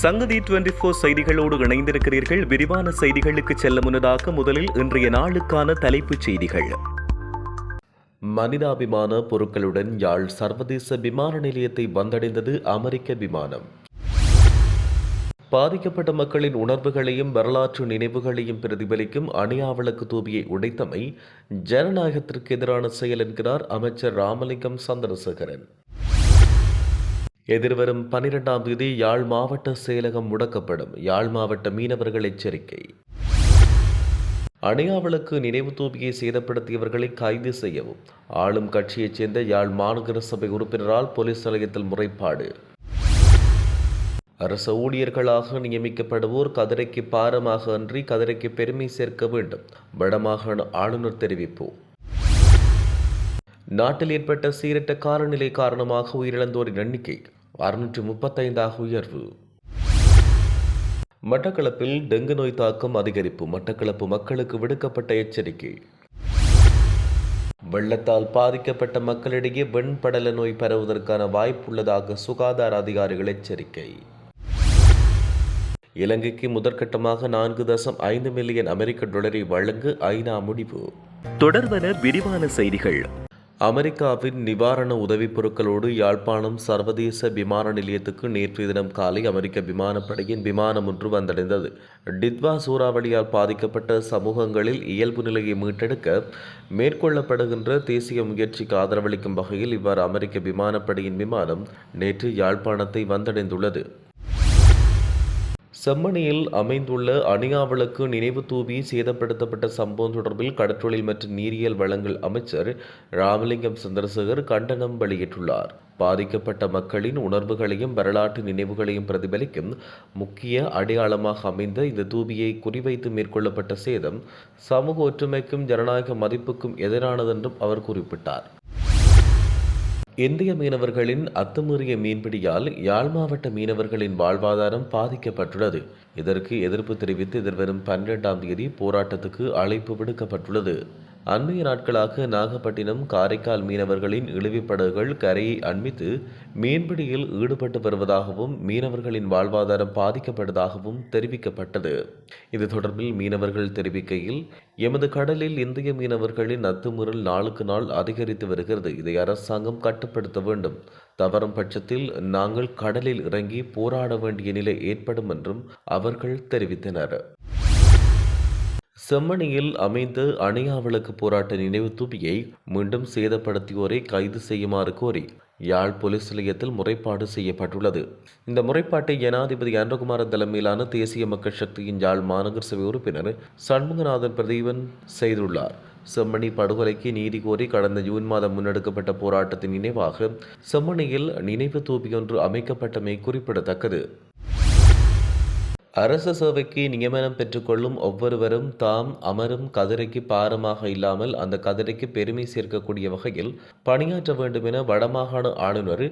சங்கதி twenty four செய்திகளோடு இணைந்திருக்கிறீர்கள். விரிவான செய்திகளுக்கு செல்ல முன்னதாக முதலில் இன்றைய நாளுக்கான தலைப்புச் செய்திகள். மனிதாபிமான பொருட்களுடன் யாழ் சர்வதேச விமான நிலையத்தை வந்தடைந்தது அமெரிக்க விமானம். பாதிக்கப்பட்ட மக்களின் உணர்வுகளையும் வரலாற்று நினைவுகளையும் பிரதிபலிக்கும் அணியாவளக்கு தூபியை உடைத்தமை ஜனநாயகத்திற்கு எதிரான செயல் என்கிறார் அமைச்சர் ராமலிங்கம் சந்திரசேகரன். எதிர்வரும் பனிரெண்டாம் தேதி யாழ் மாவட்ட செயலகம் முடக்கப்படும். யாழ் மாவட்ட மீனவர்கள் எச்சரிக்கை. அணையாவளுக்கு நினைவு தூபியை சேதப்படுத்தியவர்களை கைது செய்யவும். ஆளும் கட்சியைச் சேர்ந்த யாழ் மாநகர சபை உறுப்பினரால் போலீஸ் நிலையத்தில் முறைப்பாடு. அரசு ஊழியர்களாக நியமிக்கப்படுவோர் கதிரைக்கு பாரமாக அன்றி கதிரைக்கு பெருமை சேர்க்க வேண்டும். வடமாகாண ஆளுநர் தெரிவிப்பு. நாட்டில் ஏற்பட்ட சீரற்ற காலநிலை காரணமாக உயிரிழந்தோரின் எண்ணிக்கை அறுநூற்றி முப்பத்தைந்தாக உயர்வு. மட்டக்களப்பில் டெங்கு நோய் தாக்கம் அதிகரிப்பு மட்டக்களப்பு மக்களுக்கு விடுக்கப்பட்ட எச்சரிக்கை. வெள்ளத்தால் பாதிக்கப்பட்ட மக்களிடையே வெண்படல நோய் பரவுவதற்கான வாய்ப்புள்ளதாக சுகாதார அதிகாரிகள் எச்சரிக்கை. இலங்கைக்கு முதற்கட்டமாக நான்கு தசம் ஐந்து மில்லியன் அமெரிக்க டாலரை வழங்க ஐநா முடிவு. தொடர்வன விரிவான செய்திகள். அமெரிக்காவின் நிவாரண உதவிப் பொருட்களோடு யாழ்ப்பாணம் சர்வதேச விமான நிலையத்துக்கு நேற்று தினம் காலை அமெரிக்க விமானப்படையின் விமானம் ஒன்று வந்தடைந்தது. டித்வா சூறாவளியால் பாதிக்கப்பட்ட சமூகங்களில் இயல்பு நிலையை மீட்டெடுக்க மேற்கொள்ளப்படுகின்ற தேசிய முயற்சிக்கு ஆதரவளிக்கும் வகையில் இவ்வாறு அமெரிக்க விமானப்படையின் விமானம் நேற்று யாழ்ப்பாணத்தை வந்தடைந்துள்ளது. செம்மணியில் அமைந்துள்ள அணியாவளுக்கு நினைவு தூவி சேதப்படுத்தப்பட்ட சம்பவம் தொடர்பில் கடற்றொழில் மற்றும் நீரியல் வளங்கள் அமைச்சர் ராமலிங்கம் சந்திரசேகர் கண்டனம் வெளியிட்டுள்ளார். பாதிக்கப்பட்ட மக்களின் உணர்வுகளையும் வரலாற்று நினைவுகளையும் பிரதிபலிக்கும் முக்கிய அடையாளமாக அமைந்த இந்த தூபியை குறிவைத்து மேற்கொள்ளப்பட்ட சேதம் சமூக ஒற்றுமைக்கும் ஜனநாயக மதிப்புக்கும் எதிரானதென்றும் அவர் குறிப்பிட்டார். இந்திய மீனவர்களின் அத்துமீறிய மீன்பிடியால் யாழ் மாவட்ட மீனவர்களின் வாழ்வாதாரம் பாதிக்கப்பட்டுள்ளது. இதற்கு எதிர்ப்பு தெரிவித்து எதிர்வரும் பன்னிரெண்டாம் தேதி போராட்டத்துக்கு அழைப்பு விடுக்கப்பட்டுள்ளது. அண்மைய நாட்களாக நாகப்பட்டினம் காரைக்கால் மீனவர்களின் இழிவுப்படகுகள் கரையை அண்மித்து மீன்பிடியில் ஈடுபட்டு வருவதாகவும் மீனவர்களின் வாழ்வாதாரம் பாதிக்கப்படுவதாகவும் தெரிவிக்கப்பட்டது. இது தொடர்பில் மீனவர்கள் தெரிவிக்கையில் எமது கடலில் இந்திய மீனவர்களின் அத்துமுறல் நாளுக்கு நாள் அதிகரித்து வருகிறது. இதை அரசாங்கம் கட்டுப்படுத்த வேண்டும். தவறும் பட்சத்தில் நாங்கள் கடலில் இறங்கி போராட வேண்டிய நிலை ஏற்படும் என்றும் அவர்கள் தெரிவித்தனர். செம்மணியில் அமைந்த அணியாவளுக்கு போராட்ட நினைவு தூபியை மீண்டும் சேதப்படுத்தியோரை கைது செய்யுமாறு கோரி யாழ் போலீஸ் நிலையத்தில் முறைப்பாடு செய்யப்பட்டுள்ளது. இந்த முறைப்பாட்டை ஜனாதிபதி அன்றகுமார தலைமையிலான தேசிய மக்கள் சக்தியின் யாழ் மாநகர சபை உறுப்பினர் சண்முகநாதன் பிரதீபன் செய்துள்ளார். செம்மணி படுகொலைக்கு நீதி கோரி கடந்த ஜூன் மாதம் முன்னெடுக்கப்பட்ட போராட்டத்தின் நினைவாக செம்மணியில் நினைவு தூபியொன்று அமைக்கப்பட்டமை குறிப்பிடத்தக்கது. அரச சேவைக்கு நியமனம் பெற்றுக்கொள்ளும் ஒவ்வொருவரும் தாம் அமரும் கதிரைக்கு பாரமாக இல்லாமல் அந்த கதிரைக்கு பெருமை சேர்க்கக்கூடிய வகையில் பணியாற்ற வேண்டும் என வடமாகாண ஆளுநர்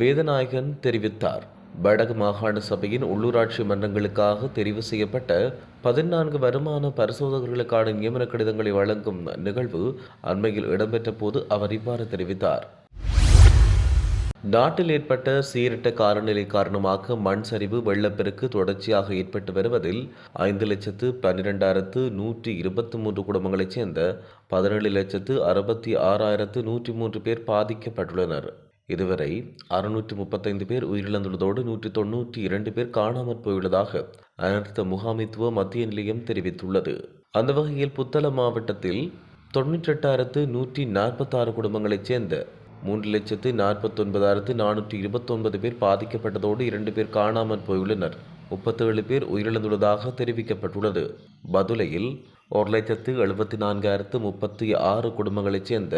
வேதநாயகன் தெரிவித்தார். வடக்கு மாகாண சபையின் உள்ளூராட்சி மன்றங்களுக்காக தெரிவு செய்யப்பட்ட பதினான்கு வருமான பரிசோதகர்களுக்கான நியமன கடிதங்களை வழங்கும் நிகழ்வு அண்மையில் இடம்பெற்ற போது அவர் இவ்வாறு தெரிவித்தார். நாட்டில் ஏற்பட்ட சீரட்ட காலநிலை காரணமாக மண் சரிவு வெள்ளப்பெருக்கு தொடர்ச்சியாக ஏற்பட்டு வருவதில் ஐந்து லட்சத்து பன்னிரெண்டாயிரத்து நூற்றி இருபத்தி மூன்று குடும்பங்களைச் சேர்ந்த பதினேழு லட்சத்து அறுபத்தி ஆறாயிரத்து நூற்றி மூன்று பேர் பாதிக்கப்பட்டுள்ளனர். இதுவரை அறுநூற்றி முப்பத்தைந்து பேர் உயிரிழந்துள்ளதோடு நூற்றி தொன்னூற்றி இரண்டு பேர் காணாமற் போயுள்ளதாக அனர்த்த முகாமித்துவ மத்திய நிலையம் தெரிவித்துள்ளது. அந்த வகையில் புத்தளம் மாவட்டத்தில் தொன்னூற்றெட்டாயிரத்து நூற்றி நாற்பத்தாறு குடும்பங்களைச் சேர்ந்த மூன்று லட்சத்து நாற்பத்தொன்பதாயிரத்து நானூற்றி இருபத்தொன்பது பேர் பாதிக்கப்பட்டதோடு இரண்டு பேர் காணாமல் போயுள்ளனர். முப்பத்தேழு பேர் உயிரிழந்துள்ளதாக தெரிவிக்கப்பட்டுள்ளது. பதுலையில் ஒரு லட்சத்து எழுபத்தி நான்காயிரத்து முப்பத்தி ஆறு குடும்பங்களைச் சேர்ந்த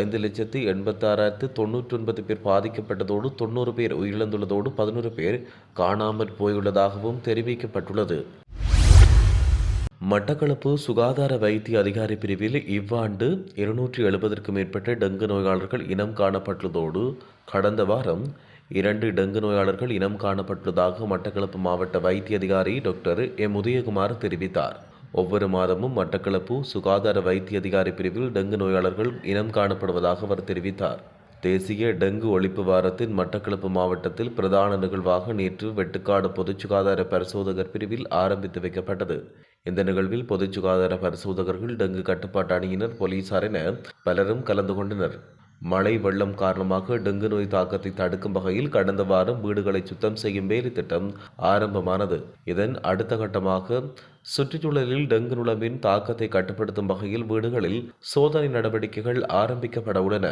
ஐந்து லட்சத்து எண்பத்தாறாயிரத்து தொண்ணூற்றி ஒன்பது பேர் பாதிக்கப்பட்டதோடு தொண்ணூறு பேர் உயிரிழந்துள்ளதோடு பதினோரு பேர் காணாமற் போயுள்ளதாகவும் தெரிவிக்கப்பட்டுள்ளது. மட்டக்களப்பு சுகாதார வைத்திய அதிகாரி பிரிவில் இவ்வாண்டு இருநூற்றி எழுபதற்கும் மேற்பட்ட டெங்கு நோயாளர்கள் இனம் காணப்பட்டுள்ளதோடு கடந்த வாரம் இரண்டு டெங்கு நோயாளர்கள் இனம் காணப்பட்டுள்ளதாக மட்டக்களப்பு மாவட்ட வைத்திய அதிகாரி டாக்டர் எம். உதயகுமார் தெரிவித்தார். ஒவ்வொரு மாதமும் மட்டக்களப்பு சுகாதார வைத்திய அதிகாரி பிரிவில் டெங்கு நோயாளர்கள் இனம் காணப்படுவதாக அவர் தெரிவித்தார். தேசிய டெங்கு ஒழிப்பு வாரத்தின் மட்டக்களப்பு மாவட்டத்தில் பிரதான நிகழ்வாக நேற்று வெட்டுக்காடு பொதுச் சுகாதார பரிசோதகர் பிரிவில் ஆரம்பித்து வைக்கப்பட்டது. இந்த நிகழ்வில் பொது சுகாதார பரிசோதகர்கள் டெங்கு கட்டுப்பாட்டு அணியினர் போலீசார் என பலரும் கலந்து கொண்டனர். மழை வெள்ளம் காரணமாக டெங்கு நோய் தாக்கத்தை தடுக்கும் வகையில் கடந்த வாரம் வீடுகளை சுத்தம் செய்யும் வேலை திட்டம் ஆரம்பமானது. இதன் அடுத்த கட்டமாக சுற்றுச்சூழலில் டெங்கு நுழம்பின் தாக்கத்தை கட்டுப்படுத்தும் வகையில் வீடுகளில் சோதனை நடவடிக்கைகள் ஆரம்பிக்கப்பட உள்ளன.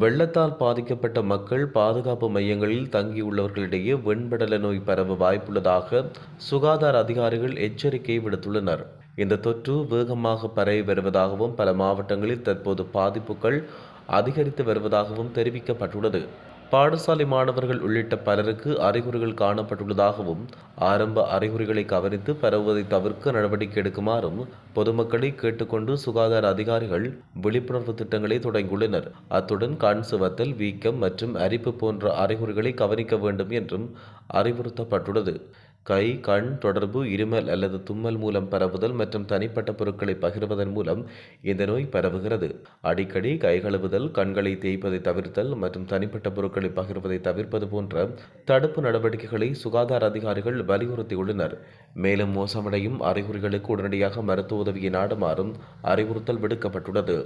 வெள்ளத்தால் பாதிக்கப்பட்ட மக்கள் பாதுகாப்பு மையங்களில் தங்கியுள்ளவர்களிடையே வெண்படல நோய் பரவ வாய்ப்புள்ளதாக சுகாதார அதிகாரிகள் எச்சரிக்கை விடுத்துள்ளனர். இந்த தொற்று வேகமாக பரவி வருவதாகவும் பல மாவட்டங்களில் தற்போது பாதிப்புகள் அதிகரித்து வருவதாகவும் தெரிவிக்கப்பட்டுள்ளது. பாடசாலை மாணவர்கள் உள்ளிட்ட பலருக்கு அறிகுறிகள் காணப்பட்டுள்ளதாகவும் ஆரம்ப அறிகுறிகளை கவனித்து பரவுவதை தவிர்க்க நடவடிக்கை எடுக்குமாறும் பொதுமக்களை கேட்டுக்கொண்டு சுகாதார அதிகாரிகள் விழிப்புணர்வு திட்டங்களை தொடங்கியுள்ளனர். அத்துடன் கண் சுவத்தல் வீக்கம் மற்றும் அரிப்பு போன்ற அறிகுறிகளை கவனிக்க வேண்டும் என்றும் அறிவுறுத்தப்பட்டுள்ளது. கை கண் தொடர்பு இருமல் அல்லது தும்மல் மூலம் பரவுதல் மற்றும் தனிப்பட்ட பொருட்களை பகிர்வதன் மூலம் இந்த நோய் பரவுகிறது. அடிக்கடி கை கழுவுதல் கண்களை தேய்ப்பதை தவிர்த்தல் மற்றும் தனிப்பட்ட பொருட்களை பகிர்வதை தவிர்ப்பது போன்ற தடுப்பு நடவடிக்கைகளை சுகாதார அதிகாரிகள் வலியுறுத்தியுள்ளனர். மேலும் மோசமடையும் அறிகுறிகளுக்கு உடனடியாக மருத்துவ உதவியை நாடுமாறும் அறிவுறுத்தல் விடுக்கப்பட்டுள்ளது.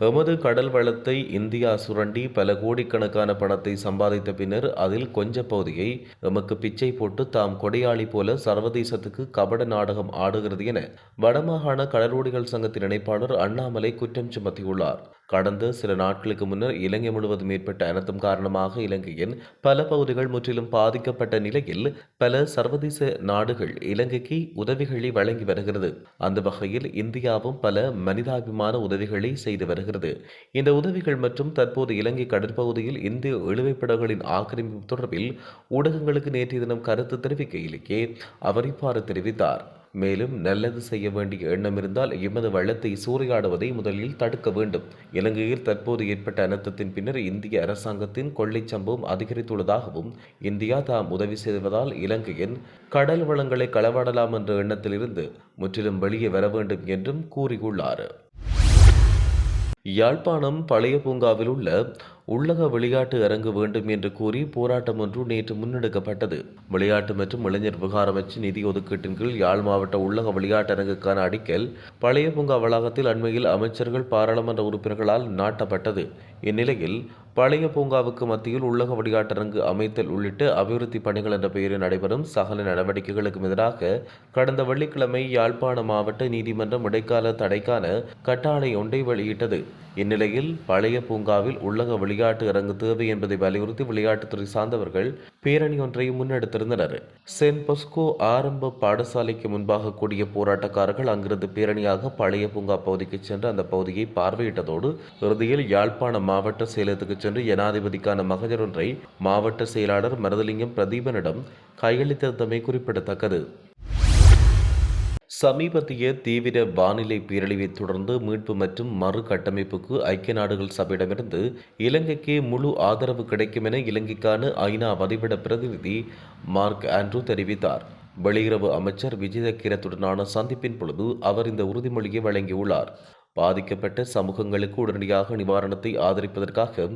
எமது கடல் வளத்தை இந்தியா சுரண்டி பல கோடிக்கணக்கான பணத்தை சம்பாதித்த பின்னர் அதில் கொஞ்ச பகுதியை எமக்கு பிச்சை போட்டு தாம் கொடையாளி போல சர்வதேசத்துக்கு கபட நாடகம் ஆடுகிறது என வடமாகாண கடலோடிகள் சங்கத்தின் இணைப்பாளர் அண்ணாமலை குற்றம் சுமத்தியுள்ளார். கடந்த சில நாட்களுக்கு முன்னர் இலங்கை முழுவதும் ஏற்பட்ட அனர்த்தம் காரணமாக இலங்கையின் பல பகுதிகள் முற்றிலும் பாதிக்கப்பட்ட நிலையில் பல சர்வதேச நாடுகள் இலங்கைக்கு உதவிகளை வழங்கி வருகிறது. அந்த வகையில் இந்தியாவும் பல மனிதாபிமான உதவிகளை செய்து வருகிறது. இந்த உதவிகள் மற்றும் தற்போது இலங்கை கடற்பகுதியில் இந்திய இழுவைப்படகுகளின் ஆக்கிரமிப்பு தொடர்பில் ஊடகங்களுக்கு நேற்றைய தினம் கருத்து தெரிவிக்கையிலேயே அவர் இவ்வாறு தெரிவித்தார். மேலும் நல்லது செய்ய வேண்டிய எண்ணம் இருந்தால் எமது வள்ளத்தை சூறையாடுவதை முதலில் தடுக்க வேண்டும். இலங்கையில் தற்போது ஏற்பட்ட அனர்த்தத்தின் பின்னர் இந்திய அரசாங்கத்தின் கொள்ளை சம்பவம் அதிகரித்துள்ளதாகவும் இந்தியா தாம் உதவி செய்வதால் இலங்கையின் கடல் வளங்களை களவாடலாம் என்ற எண்ணத்திலிருந்து முற்றிலும் வெளியே வர வேண்டும் என்றும் கூறியுள்ளார். யாழ்ப்பாணம் பழைய பூங்காவில் உள்ள உள்ளக விளையாட்டு அரங்கு வேண்டும் என்று கூறி போராட்டம் ஒன்று நேற்று முன்னெடுக்கப்பட்டது. விளையாட்டு மற்றும் இளைஞர் விவகார நிதி ஒதுக்கீட்டின் கீழ் யாழ் மாவட்ட உள்ளக விளையாட்டு அரங்குக்கான அடிக்கல் பழைய பூங்கா வளாகத்தில் அண்மையில் அமைச்சர்கள் பாராளுமன்ற உறுப்பினர்களால் நாட்டப்பட்டது. இந்நிலையில் பழைய பூங்காவுக்கு மத்தியில் உள்ளக விளையாட்டரங்கு அமைத்தல் உள்ளிட்ட அபிவிருத்தி பணிகள் என்ற பெயரில் நடைபெறும் சகல நடவடிக்கைகளுக்கும் எதிராக கடந்த வெள்ளிக்கிழமை யாழ்ப்பாண மாவட்ட நீதிமன்றம் இடைக்கால தடைக்கான கட்டாணை ஒன்றை வெளியிட்டது. இந்நிலையில் பழைய பூங்காவில் உள்ளக விளையாட்டு அரங்கு தேவை என்பதை வலியுறுத்தி விளையாட்டுத்துறை சார்ந்தவர்கள் பேரணி ஒன்றை முன்னெடுத்திருந்தனர். சென் பொஸ்கோ ஆரம்ப பாடசாலைக்கு முன்பாக கூடிய போராட்டக்காரர்கள் அங்கிருந்து பேரணியாக பழைய பூங்கா பகுதிக்கு சென்று அந்த பகுதியை பார்வையிட்டதோடு இறுதியில் யாழ்ப்பாண மாவட்ட செயலகத்துக்கு சென்று ஜனாதிபதிக்கான மகஜர் ஒன்றை மாவட்ட செயலாளர் மருதலிங்கம் பிரதீபனிடம் கையளித்திருந்தமை குறிப்பிடத்தக்கது. சமீபத்திய தீவிர வானிலை பேரழிவை தொடர்ந்து மீட்பு மற்றும் மறு கட்டமைப்புக்கு ஐக்கிய நாடுகள் சபையிடமிருந்து இலங்கைக்கு முழு ஆதரவு கிடைக்கும் என இலங்கைக்கான ஐநா வதிவிட பிரதிநிதி மார்க் ஆண்ட்ரூ தெரிவித்தார். வெளியுறவு அமைச்சர் விஜய கிரத்துடனான சந்திப்பின் பொழுது அவர் இந்த உறுதிமொழியை வழங்கியுள்ளார். பாதிக்கப்பட்ட சமூகங்களுக்கு உடனடியாக நிவாரணத்தை ஆதரிப்பதற்காக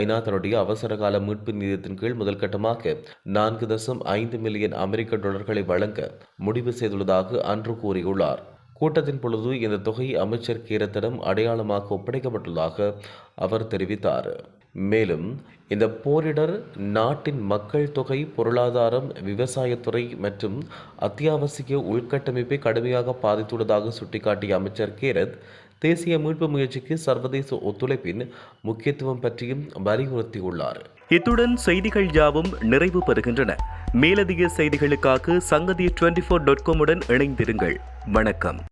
ஐநா தன்னுடைய அவசரகால மீட்பு நிதியத்தின் கீழ் முதல் கட்டமாக நான்கு தசம் ஐந்து மில்லியன் அமெரிக்க டாலர்களை வழங்க முடிவு செய்துள்ளதாக அன்று கூறியுள்ளார். கூட்டத்தின் பொழுது இந்த தொகை அமைச்சர் கீரத்திடம் அடையாளமாக ஒப்படைக்கப்பட்டுள்ளதாக அவர் தெரிவித்தார். மேலும் இந்த போரிடர் நாட்டின் மக்கள் தொகை பொருளாதாரம் விவசாயத்துறை மற்றும் அத்தியாவசிய உள்கட்டமைப்பை கடுமையாக பாதித்துள்ளதாக சுட்டிக்காட்டிய அமைச்சர் கேரத் தேசிய மீட்பு முயற்சிக்கு சர்வதேச ஒத்துழைப்பின் முக்கியத்துவம் பற்றியும் வலியுறுத்தியுள்ளார். இத்துடன் செய்திகள் யாவும் நிறைவு பெறுகின்றன. மேலதிக செய்திகளுக்காக சங்கதி டுவெண்டி ஃபோர் டாட் காமுடன் இணைந்திருங்கள். வணக்கம்.